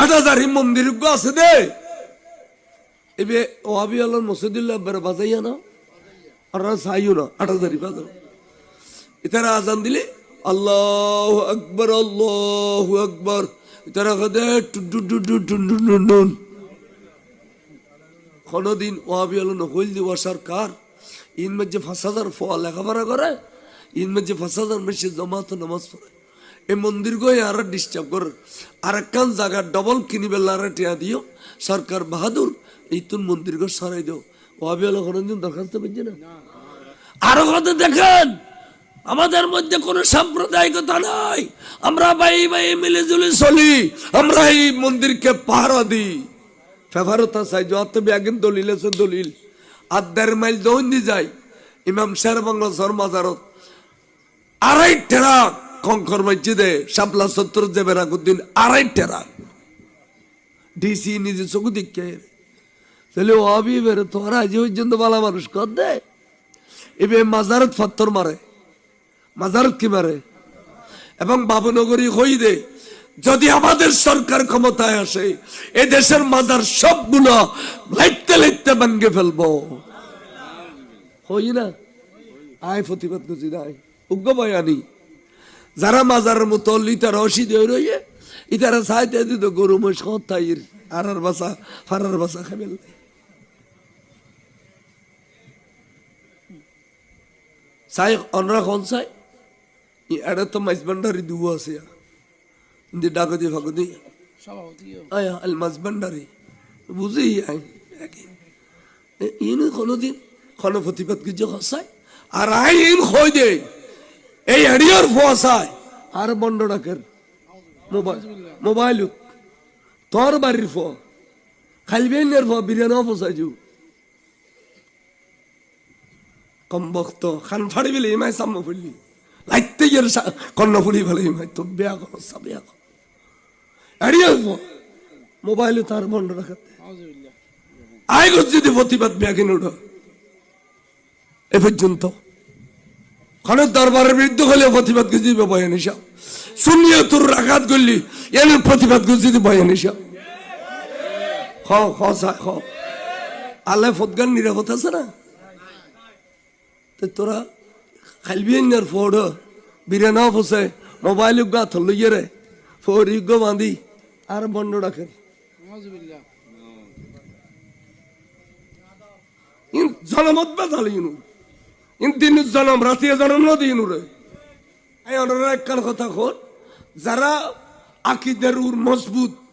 আট হাজার মন্দির আছে দে। এবে আল্লাহ আজান দিলে, আল্লাহ আল্লাহ কোনদিন ওয়াবি আলো নকল দিবা সরকার ইন মধ্যে পাঁচ হাজার ফোয়া লেখাপড়া করে ইন মধ্যে পাঁচ হাজার বেশি জমাত নামাজ পড়ে। এই মন্দির গই আর ডিস্টার্ব করে। আর একখান জায়গা ডবল কিনিবে লারা টিয়া দিও। সরকার বাহাদুর এই তুন মন্দির গো সরাই দিও। ওয়াবি আলো কোনদিন দরখাস্ত পেয়েছে না? আরও কত দেখেন? আমাদের মধ্যে কোনো সাম্প্রদায়িকতা নাই। আমরা ভাই ভাই মিলে জুলে চলি। আমরা এই মন্দিরকে পাহারা দিই। ফেভারতা চাই যত ব্যাগিন দলিল আছে, দলিল। আর দেড় মাইল দৌন্দি যায় ইমাম শের বাংলা সর মাজারত আড়াই টেরা কঙ্কর মসজিদে শাপলা সত্তর দেবের আগুদ্দিন আড়াই টেরা ডিসি নিজে চকু দিকে তাহলে আবি বেরো তোরা আজ পর্যন্ত বালা মানুষ কর দে। এবে মাজারত ফত্তর মারে। মাজারত কি মারে? এবং বাবুনগরী হই দে। যদি আমাদের সরকার ক্ষমতায় আসে, এ দেশের মাজার সবগুলো লাইতে লাইতে ভাঙ্গে ফেলব। হই না? আয় প্রতিবাদ করছি আয়। উগ্র বয়ানি। যারা মাজারের মতো লিটার অসি দিয়ে রইয়ে, ইতারা সাইতে দিত গরু মহিষ কথাইর আরার বাসা, ফারার বাসা খাবেল চাই অনরা কোন চাই এটা তো মাইজ ভান্ডারি দুও আছে। ইন্দি ডাকদি ফাগদি আয়া, আল মাছ ভান্ডারি। বুঝি ইন কোনোদিন কোনো প্রতিবাদ কিছু হসাই আর আই ইন খই দে এই এডিয়র ফসাই আর বন্ড ডাকের। মোবাইল তোর বাড়ির ফ খাইবেনের ফ বিরিয়ানি ফসাই যু কম বক্ত। খান ফাড়ি বিলে ইমাই সাম্য ফুললি। লাইতে গিয়ে কন্ন ফুলি ফেলে ইমাই তো বেয়া কর সব বেয়া কর। এড়িয়ে মোবাইলে তার রাখাতে আই গো যদি প্রতিবাদ বেয়া কিনে উঠো এ পর্যন্ত। খানের দরবারের বিরুদ্ধে হলে প্রতিবাদ গুজি বয়ান হিসাব শুনিয়ে তোর আঘাত করলি এর প্রতিবাদ গুজি বয়ান হিসাব খ খ খ আল্লাহ ফতগান নিরাপদ আছে না? তো তোরা খাইবি আর ফোড়। বিরিয়ানা ফসে মোবাইল গা থলো ইয়ে রে। ফোর ইগো বাঁধি আর বন্ড ইন জনমত বেজালি ইনু ইন দিন জনম রাতিয়ে জনম নদী ইনু এই অনরা একখান কথা খোর যারা আকিদের উর মজবুত